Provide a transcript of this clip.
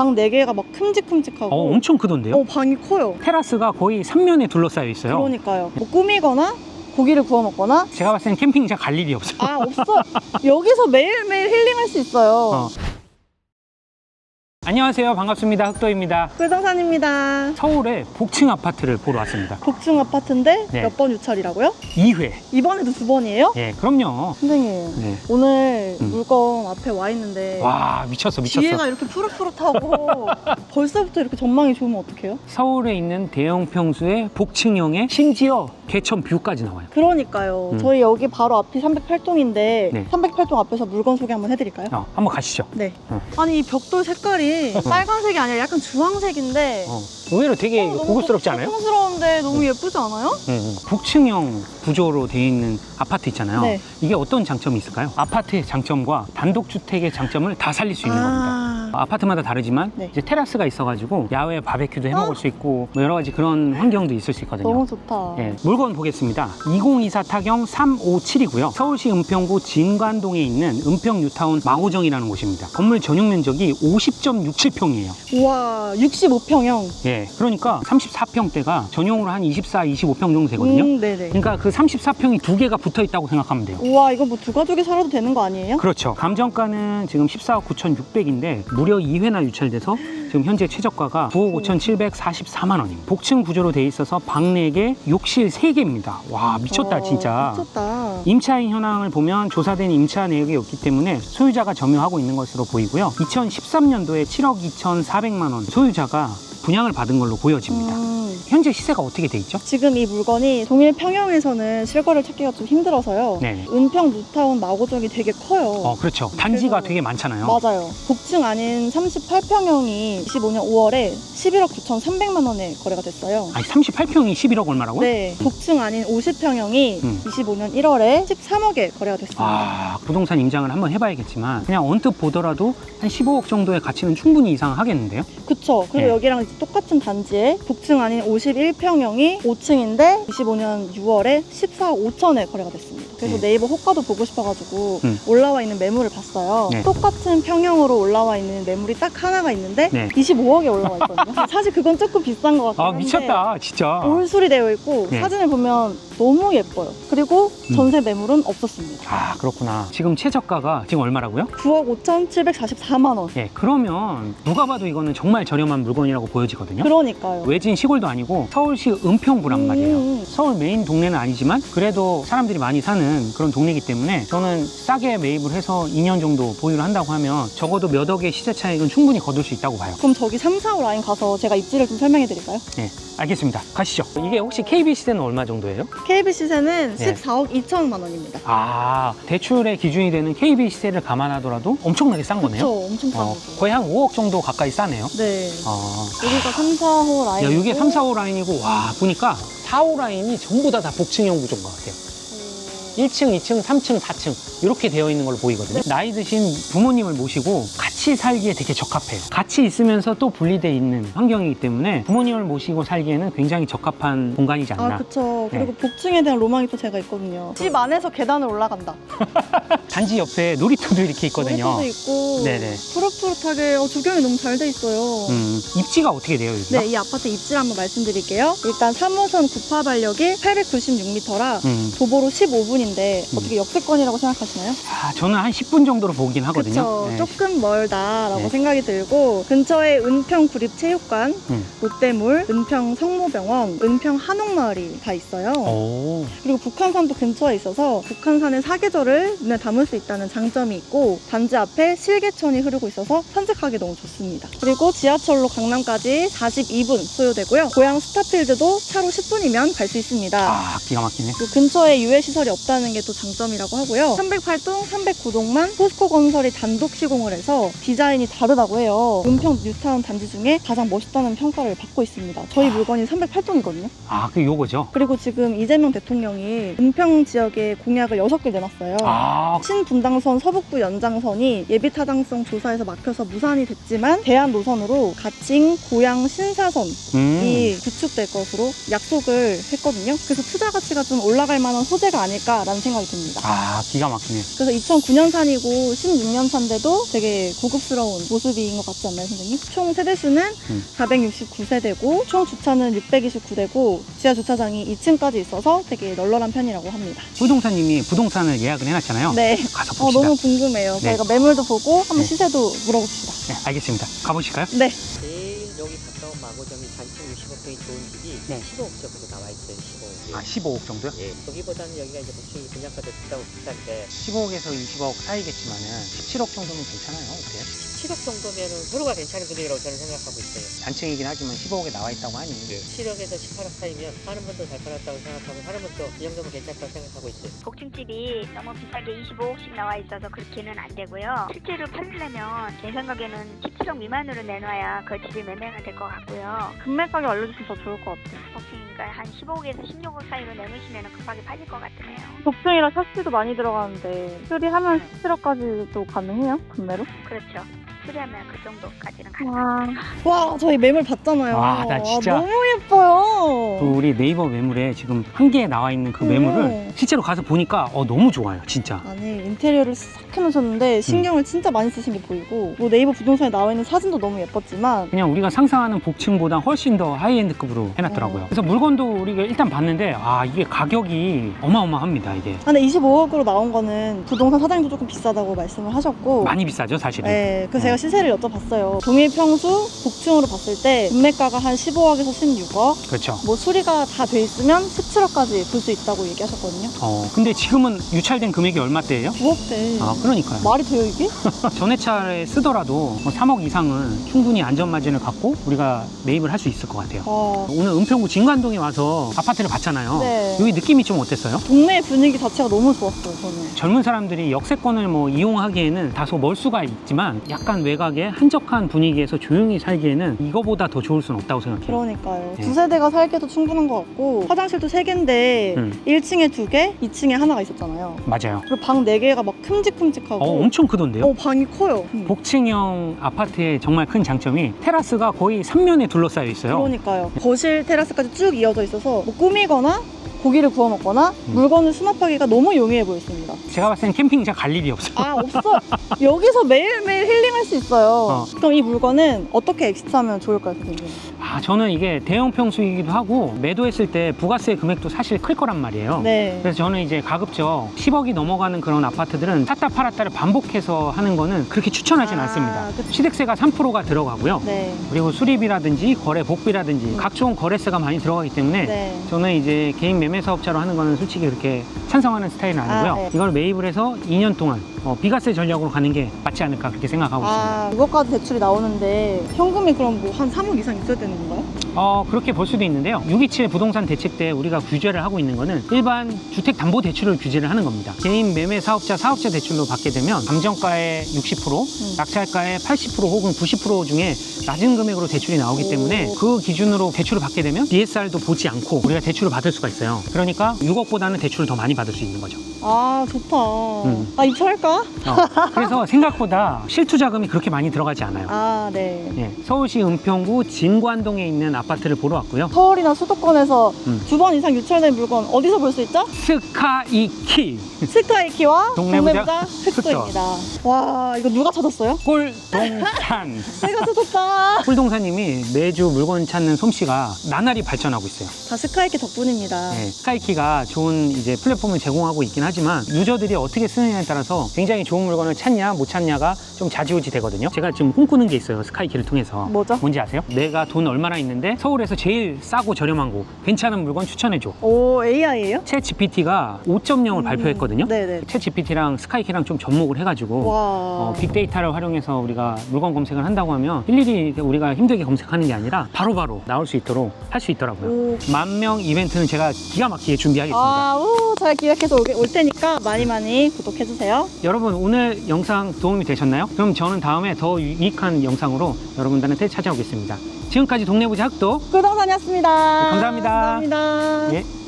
방 4개가 막 큼직큼직하고 어, 엄청 크던데요? 어, 방이 커요. 테라스가 거의 3면에 둘러싸여 있어요. 그러니까요. 뭐 꾸미거나 고기를 구워 먹거나 제가 봤을 땐 캠핑장 갈 일이 없어요. 아 없어. 여기서 매일매일 힐링할 수 있어요. 어. 안녕하세요. 반갑습니다. 흑도입니다. 불동산입니다. 서울의 복층 아파트를 보러 왔습니다. 복층 아파트인데 네. 몇 번 유찰이라고요? 2회. 이번에도 두 번이에요? 예, 그럼요. 선생님 네. 오늘 음. 물건 앞에 와 있는데 와, 미쳤어, 미쳤어. 뒤에가 이렇게 푸릇푸릇하고 벌써부터 이렇게 전망이 좋으면 어떡해요? 서울에 있는 대형 평수의 복층형에 심지어 개천 뷰까지 나와요. 그러니까요. 음. 저희 여기 바로 앞이 308동인데 네. 308동 앞에서 물건 소개 한번 해드릴까요? 어, 한번 가시죠. 네. 어. 아니 이 벽돌 색깔이 빨간색이 아니라 약간 주황색인데 어. 의외로 되게 어, 너무 고급스럽지 않아요? 고풍스러운데 너무 예쁘지 않아요? 음, 음. 복층형 구조로 되어 있는 아파트 있잖아요. 네. 이게 어떤 장점이 있을까요? 아파트의 장점과 단독주택의 장점을 다 살릴 수 있는 겁니다. 아, 아파트마다 다르지만 네. 이제 테라스가 있어가지고 야외 바베큐도 해 먹을 수 있고 뭐 여러 가지 그런 환경도 있을 수 있거든요. 너무 좋다. 예, 물건 보겠습니다. 2024 타경 357이고요. 서울시 은평구 진관동에 있는 은평 뉴타운 마호정이라는 곳입니다. 건물 전용 면적이 50.67평이에요. 우와 65평형. 예, 그러니까 34평대가 전용으로 한 24, 25평 정도 되거든요. 음, 네네. 그러니까 그 34평이 두 개가 붙어 있다고 생각하면 돼요. 우와 이거 뭐 두 가족이 살아도 되는 거 아니에요? 그렇죠. 감정가는 지금 14억 9,600인데 무려 2회나 유찰돼서 지금 현재 최저가가 9억 5,744만 원입니다. 복층 구조로 돼 있어서 방 4개, 욕실 3개입니다. 와, 미쳤다 어, 진짜. 미쳤다. 임차인 현황을 보면 조사된 임차 내역이 없기 때문에 소유자가 점유하고 있는 것으로 보이고요. 2013년도에 7억 2,400만 원 소유자가 분양을 받은 걸로 보여집니다. 음, 현재 시세가 어떻게 돼 있죠? 지금 이 물건이 동일 평형에서는 실거래를 찾기가 좀 힘들어서요. 네. 은평 뉴타운 마고정이 되게 커요. 어, 그렇죠. 단지가 그래서- 되게 많잖아요. 맞아요. 복층 아닌 38평형이 25년 5월에 11억 9,300만 원에 거래가 됐어요. 아니, 38평이 11억 얼마라고요? 네, 복층 아닌 50평형이 음. 25년 1월에 13억에 거래가 됐습니다. 아, 부동산 임장을 한번 해봐야겠지만 그냥 언뜻 보더라도 한 15억 정도의 가치는 충분히 이상 하겠는데요? 그쵸. 그리고 네. 여기랑 이제 똑같은 단지에 복층 아닌 51평형이 5층인데 25년 6월에 14억 5천에 거래가 됐습니다. 그래서 네. 네이버 호가도 보고 싶어가지고 음. 올라와 있는 매물을 봤어요. 네. 똑같은 평형으로 올라와 있는 매물이 딱 하나가 있는데 네. 25억에 올라와 있거든요. 사실 그건 조금 비싼 것 같긴 아, 미쳤다, 진짜. 올 술이 되어 있고 네. 사진을 보면 너무 예뻐요. 그리고 음. 전세 매물은 없었습니다. 아, 그렇구나. 지금 최저가가 지금 얼마라고요? 9억 5,744만 원. 예, 그러면 누가 봐도 이거는 정말 저렴한 물건이라고 보여지거든요. 그러니까요. 외진 시골도 아니고 서울시 은평구란 말이에요. 음. 서울 메인 동네는 아니지만 그래도 사람들이 많이 사는 그런 동네이기 때문에 저는 싸게 매입을 해서 2년 정도 보유를 한다고 하면 적어도 몇 억의 시세 차익은 충분히 거둘 수 있다고 봐요. 그럼 저기 3, 4, 5 라인 가서 제가 입지를 좀 설명해 드릴까요? 네, 알겠습니다. 가시죠. 이게 혹시 KB 시세는 얼마 정도예요? KB 시세는 네. 14억 2천만 원입니다. 아, 대출의 기준이 되는 KB 시세를 감안하더라도 엄청나게 싼 거네요. 그렇죠. 엄청 싼 어, 거죠. 거의 한 5억 정도 가까이 싸네요. 네. 어, 여기가 3, 4호 라인. 야, 이게 3, 4, 5 라인이고, 와, 보니까 4, 5 라인이 전부 다 다 복층형 구조인 것 같아요. 1층, 2층, 3층, 4층 이렇게 되어 있는 걸로 보이거든요. 나이 드신 부모님을 모시고 같이 살기에 되게 적합해요. 같이 있으면서 또 분리돼 있는 환경이기 때문에 부모님을 모시고 살기에는 굉장히 적합한 공간이지 않나. 아, 그쵸. 네. 그리고 복층에 대한 로망이 또 제가 있거든요. 집 안에서 계단을 올라간다. 단지 옆에 놀이터도 이렇게 있거든요. 놀이터도 있고. 네네. 푸릇푸릇하게 어, 조경이 너무 잘 돼 있어요. 음, 입지가 어떻게 돼요, 여기가? 네, 이 아파트 입지를 한번 말씀드릴게요. 일단 3호선 구파 발력이 896m라 음, 도보로 15분인데 어떻게 역세권이라고 생각하시나요? 아, 저는 한 10분 정도로 보긴 하거든요. 그쵸. 네. 조금 멀다라고 네. 생각이 들고 근처에 은평 구립체육관, 음. 롯데몰, 은평 성모병원, 은평 한옥마을이 다 있어요. 오, 그리고 북한산도 근처에 있어서 북한산의 사계절을 눈에 담을 수 있다는 장점이 있고 단지 앞에 실개천이 흐르고 있어서 산책하기 너무 좋습니다. 그리고 지하철로 강남까지 42분 소요되고요. 고향 스타필드도 차로 10분이면 갈 수 있습니다. 아, 기가 막히네. 그리고 근처에 유해 시설이 없다는 게 또 장점이라고 하고요. 308동, 309동만 포스코 건설이 단독 시공을 해서 디자인이 다르다고 해요. 은평 뉴타운 단지 중에 가장 멋있다는 평가를 받고 있습니다. 저희 물건이 308동이거든요. 아, 그 요거죠. 그리고 지금 이재명 대통령이 은평 지역에 공약을 6개 내놨어요. 아, 신분당선 서북부 연장선이 예비 타당성 조사에서 막혀서 무산이 됐지만 대안 노선으로 가칭, 고양, 신사선이 음. 구축될 것으로 약속을 했거든요. 그래서 투자 가치가 좀 올라갈 만한 소재가 아닐까라는 생각이 듭니다. 아, 기가 막히네. 네. 그래서 2009년산이고 16년산인데도 되게 고급스러운 모습인 것 같지 않나요, 선생님? 총 세대수는 음. 469세대고 총 주차는 629대고 지하 주차장이 2층까지 있어서 되게 널널한 편이라고 합니다. 부동산님이 부동산을 예약을 해놨잖아요. 네. 가서 어, 봅시다. 너무 궁금해요. 네. 저희가 매물도 보고 한번 네. 시세도 물어봅시다. 네, 알겠습니다. 가보실까요? 네. 여기 가까운 마고점이 단층 65평이 좋은 집이 네. 15억 정도 나와 있어요. 15억. 아, 15억 정도요? 예. 거기보다는 여기가 이제 복층이 분양가도 비싸고 비싼데 15억에서 20억 사이겠지만은 17억 정도면 괜찮아요. 어때요? 7억 정도면은 서로가 괜찮은 분위기라고 저는 생각하고 있어요. 단층이긴 하지만 15억에 나와 있다고 하니 7억에서 18억 사이면 사는 분도 잘 팔았다고 생각하고 사는 분도 이 정도면 괜찮다고 생각하고 있어요. 복층집이 너무 비싸게 25억씩 나와 있어서 그렇게는 안 되고요. 실제로 팔려면 제 생각에는 17억 미만으로 내놔야 그 집이 매매가 될 것 같고요. 금매가게 알려주시면 더 좋을 것 같아요. 복층이니까 한 15억에서 16억 사이로 내놓으시면 급하게 팔릴 것 같으네요. 복층이라 샤시도 많이 들어가는데 수리하면 17억까지도 가능해요? 금매로? 그렇죠. 수리하면 그 정도까지는 가능. 와, 와 저희 매물 봤잖아요. 와, 나 진짜. 너무 예뻐요. 그 우리 네이버 매물에 지금 한 개에 나와 있는 그 매물을 음. 실제로 가서 보니까 어, 너무 좋아요. 진짜. 아니 인테리어를 싹 해놓으셨는데 신경을 진짜 많이 쓰신 게 보이고 뭐 네이버 부동산에 나와 있는 사진도 너무 예뻤지만 그냥 우리가 상상하는 복층보다 훨씬 더 하이엔드급으로 해놨더라고요. 어. 그래서 물건도 우리가 일단 봤는데 아 이게 가격이 어마어마합니다. 이게 아, 근데 25억으로 나온 거는 부동산 사장님도 조금 비싸다고 말씀을 하셨고 많이 비싸죠 사실은. 네, 그래서 네. 제가 시세를 여쭤봤어요. 동일 평수 복층으로 봤을 때 금매가가 한 15억에서 16억, 그렇죠. 뭐 수리가 다 돼 있으면 17억까지 볼 수 있다고 얘기하셨거든요. 어 근데 지금은 유찰된 금액이 얼마대예요? 9억대. 아 그러니까요. 말이 돼요 이게? 전회차에 쓰더라도 뭐 3억 이상은 충분히 안전마진을 갖고 우리가 매입을 할 수 있을 것 같아요. 아, 오늘 은평구 진관동에 와서 아파트를 봤잖아요. 네. 여기 느낌이 좀 어땠어요? 동네 분위기 자체가 너무 좋았어요 저는. 젊은 사람들이 역세권을 뭐 이용하기에는 다소 멀 수가 있지만 약간 외곽의 한적한 분위기에서 조용히 살기에는 이거보다 더 좋을 수는 없다고 생각해요. 그러니까요. 네. 두 세대가 살기도 충분한 것 같고 화장실도 세 개인데 음. 1층에 두 개, 2층에 하나가 있었잖아요. 맞아요. 그리고 방 네 개가 막 큼직큼직하고 어, 엄청 크던데요? 어, 방이 커요. 음. 복층형 아파트의 정말 큰 장점이 테라스가 거의 삼면에 둘러싸여 있어요. 그러니까요. 거실 테라스까지 쭉 이어져 있어서 뭐 꾸미거나 고기를 구워 먹거나 음. 물건을 수납하기가 너무 용이해 보였습니다. 제가 봤을 땐 캠핑장 갈 일이 없어요. 아 없어. 여기서 매일매일 힐링할 수 있어요. 어. 그럼 이 물건은 어떻게 엑시트하면 좋을까요, 선생님? 아, 저는 이게 대형 평수이기도 하고 매도했을 때 부가세 금액도 사실 클 거란 말이에요. 네. 그래서 저는 이제 가급적 10억이 넘어가는 그런 아파트들은 샀다 팔았다를 반복해서 하는 거는 그렇게 추천하진 아, 않습니다. 그쵸. 취득세가 3%가 들어가고요. 네. 그리고 수리비라든지 거래 복비라든지 음. 각종 거래세가 많이 들어가기 때문에 네. 저는 이제 개인 매매 사업자로 하는 거는 솔직히 그렇게 찬성하는 스타일은 아니고요. 아, 네. 이걸 매입을 해서 2년 동안 어, 비과세 전략으로 가는 게 맞지 않을까 그렇게 생각하고 있습니다. 아, 이것까지 대출이 나오는데 현금이 그럼 뭐 한 3억 이상 있어야 되는 건가요? 어, 그렇게 볼 수도 있는데요. 627 부동산 대책 때 우리가 규제를 하고 있는 거는 일반 주택 담보 대출을 규제를 하는 겁니다. 개인 매매 사업자 사업자 대출로 받게 되면 감정가의 60%, 음. 낙찰가의 80% 혹은 90% 중에 낮은 금액으로 대출이 나오기 오. 때문에 그 기준으로 대출을 받게 되면 DSR도 보지 않고 우리가 대출을 받을 수가 있어요. 그러니까 6억보다는 대출을 더 많이 받을 수 있는 거죠. 아, 좋다. 음. 아, 입찰할까? 어, 그래서 생각보다 실투 자금이 그렇게 많이 들어가지 않아요. 아, 네. 예, 서울시 은평구 진관동에 있는 아파트를 보러 왔고요. 서울이나 수도권에서 음. 두 번 이상 유찰된 물건 어디서 볼 수 있죠? 스카이키 스카이키와 동네부자 동네부자 흑도입니다. 와, 이거 누가 찾았어요? 꿀동산 내가 찾았다. 꿀동산님이 매주 물건 찾는 솜씨가 나날이 발전하고 있어요. 다 스카이키 덕분입니다. 네, 스카이키가 좋은 이제 플랫폼을 제공하고 있긴 하지만 유저들이 어떻게 쓰느냐에 따라서 굉장히 좋은 물건을 찾냐 못 찾냐가 좀 좌지우지 되거든요. 제가 지금 꿈꾸는 게 있어요. 스카이키를 통해서. 뭐죠? 뭔지 아세요? 내가 돈 얼마나 있는데 서울에서 제일 싸고 저렴한 곳 괜찮은 물건 추천해줘. 오, AI예요? 챗 GPT가 5.0을 발표했거든요. 네네. 챗 GPT랑 스카이키랑 좀 접목을 해가지고 와. 어, 빅데이터를 활용해서 우리가 물건 검색을 한다고 하면 일일이 우리가 힘들게 검색하는 게 아니라 바로바로 나올 수 있도록 할 수 있더라고요. 오. 만 명 이벤트는 제가 기가 막히게 준비하겠습니다. 아, 우, 잘 기획해서 올, 올 테니까 많이 많이 구독해주세요. 여러분 오늘 영상 도움이 되셨나요? 그럼 저는 다음에 더 유익한 영상으로 여러분들한테 찾아오겠습니다. 지금까지 동네부자 학도 꿀동산이었습니다. 네, 감사합니다. 감사합니다. 예.